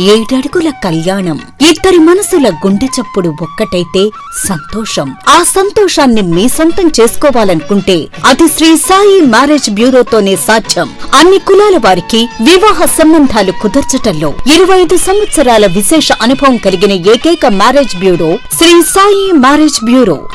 ఏడడుగుల కళ్యాణం. ఇద్దరి మనసుల గుండె చప్పుడు ఒక్కటైతే సంతోషం. ఆ సంతోషాన్ని మీ సొంతం చేసుకోవాలనుకుంటే అది శ్రీ సాయి మ్యారేజ్ బ్యూరోతోనే సాధ్యం. అన్ని కులాల వారికి వివాహ సంబంధాలు కుదర్చటంలో ఇరవై ఐదు సంవత్సరాల విశేష అనుభవం కలిగిన ఏకైక marriage bureau Sri Sai marriage bureau.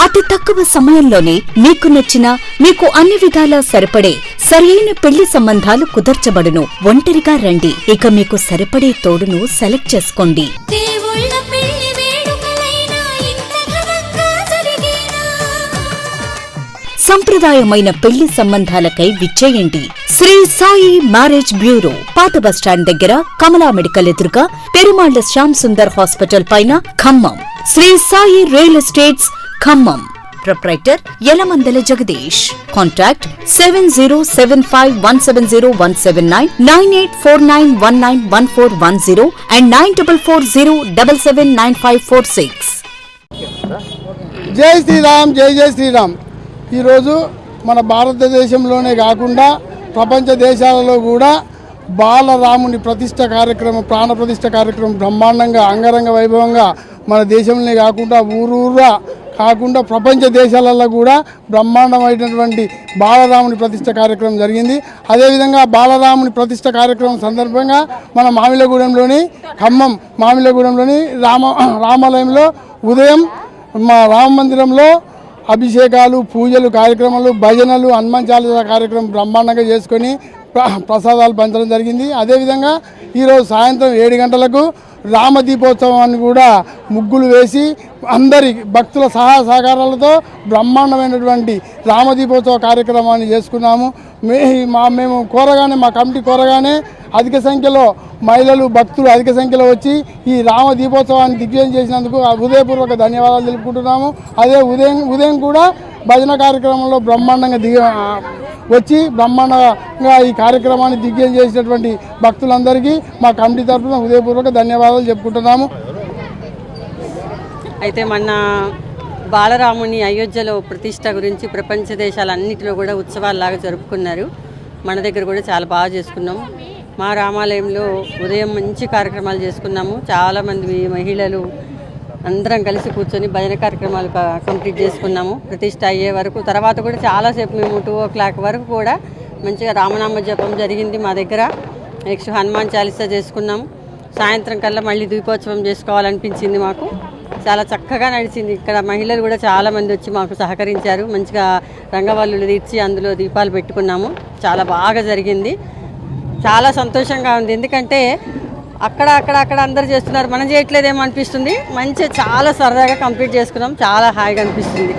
అతి తక్కువ సమయంలోనే మీకు నచ్చిన మీకు అన్ని విధాలా సరిపడే సరియైన పెళ్ళి సంబంధాలు కుదర్చబడును. ఒంటరిగా రండి. ఇక మీకు సరిపడే తోడును సెలెక్ట్ చేసుకోండి. సంప్రదాయమైన పెళ్ళి సంబంధాలకై విచ్చేయండి. శ్రీ సాయి మ్యారేజ్ బ్యూరో పాత బస్టాండ్ దగ్గర కమలా మెడికల్ ఎదురుగా పెరుమాళ్ళ శ్యామ్ సుందర్ హాస్పిటల్ పైన Khammam. Sri Sai real estates Khammam. Proprietor Yalamandala Jagadish contact seven zero seven five one seven zero one seven nine nine eight four nine one nine one four one zero and nine double four zero double seven nine five four six Jai Sriram Jai జై శ్రీరామ్. ఈరోజు మన భారతదేశంలోనే కాకుండా ప్రపంచ దేశాలలో కూడా బాలరాముని ప్రతిష్ట కార్యక్రమం ప్రాణ ప్రతిష్ట కార్యక్రమం బ్రహ్మాండంగా అంగరంగ వైభవంగా మన దేశంలోనే కాకుండా ఊరూరా కాకుండా ప్రపంచ దేశాలలో కూడా బ్రహ్మాండమైనటువంటి బాలరాముని ప్రతిష్ట కార్యక్రమం జరిగింది. అదేవిధంగా బాలరాముని ప్రతిష్ట కార్యక్రమం సందర్భంగా మన మామిలగూడెంలోని ఖమ్మం మామిలగూడెంలోని రామ రామాలయంలో ఉదయం మా రామ మందిరంలో అభిషేకాలు పూజలు కార్యక్రమాలు భజనలు హనుమాన్ చాలీసా కార్యక్రమం బ్రహ్మాండంగా చేసుకొని ప్రసాదాలు పంచడం జరిగింది. అదేవిధంగా ఈరోజు సాయంత్రం ఏడు గంటలకు రామదీపోత్సవాన్ని కూడా ముగ్గులు వేసి అందరి భక్తుల సహాయ సహకారాలతో బ్రహ్మాండమైనటువంటి రామదీపోత్సవ కార్యక్రమాన్ని చేసుకున్నాము. మే మా మేము కోరగానే మా కమిటీ కోరగానే అధిక సంఖ్యలో మహిళలు భక్తులు అధిక సంఖ్యలో వచ్చి ఈ రామ దీపోత్సవాన్ని దిగ్విజయం చేసినందుకు ఆ హృదయపూర్వక ధన్యవాదాలు తెలుపుకుంటున్నాము. అదే ఉదయం ఉదయం కూడా భజన కార్యక్రమంలో బ్రహ్మాండంగా దిగ వచ్చి బ్రహ్మాండంగా ఈ కార్యక్రమాన్ని దిగ్విజయం చేసినటువంటి భక్తులందరికీ మా కమిటీ తరఫున హృదయపూర్వక ధన్యవాదాలు చెప్పుకుంటున్నాము. అయితే మొన్న బాలరాముని అయోధ్యలో ప్రతిష్ట గురించి ప్రపంచ దేశాలన్నిటిలో కూడా ఉత్సవాలలాగా జరుపుకున్నారు. మన దగ్గర కూడా చాలా బాగా చేసుకున్నాం. మా రామాలయంలో ఉదయం మంచి కార్యక్రమాలు చేసుకున్నాము. చాలామంది మహిళలు అందరం కలిసి కూర్చొని భజన కార్యక్రమాలు కంప్లీట్ చేసుకున్నాము. ప్రతిష్ట అయ్యే వరకు. తర్వాత కూడా చాలాసేపు మేము టూ ఓ క్లాక్ వరకు కూడా మంచిగా రామనామ జపం జరిగింది మా దగ్గర. నెక్స్ట్ హనుమాన్ చాలీసా చేసుకున్నాము. సాయంత్రం కల్లా మళ్ళీ దీపోత్సవం చేసుకోవాలనిపించింది మాకు. చాలా చక్కగా నడిచింది. ఇక్కడ మహిళలు కూడా చాలామంది వచ్చి మాకు సహకరించారు. మంచిగా రంగవల్లులు తీర్చి అందులో దీపాలు పెట్టుకున్నాము. చాలా బాగా జరిగింది. చాలా సంతోషంగా ఉంది. ఎందుకంటే అక్కడ అక్కడ అక్కడ అందరు చేస్తున్నారు. మనం చేయట్లేదేమో అనిపిస్తుంది. మంచిగా చాలా సరదాగా కంప్లీట్ చేసుకున్నాం. చాలా హాయిగా అనిపిస్తుంది.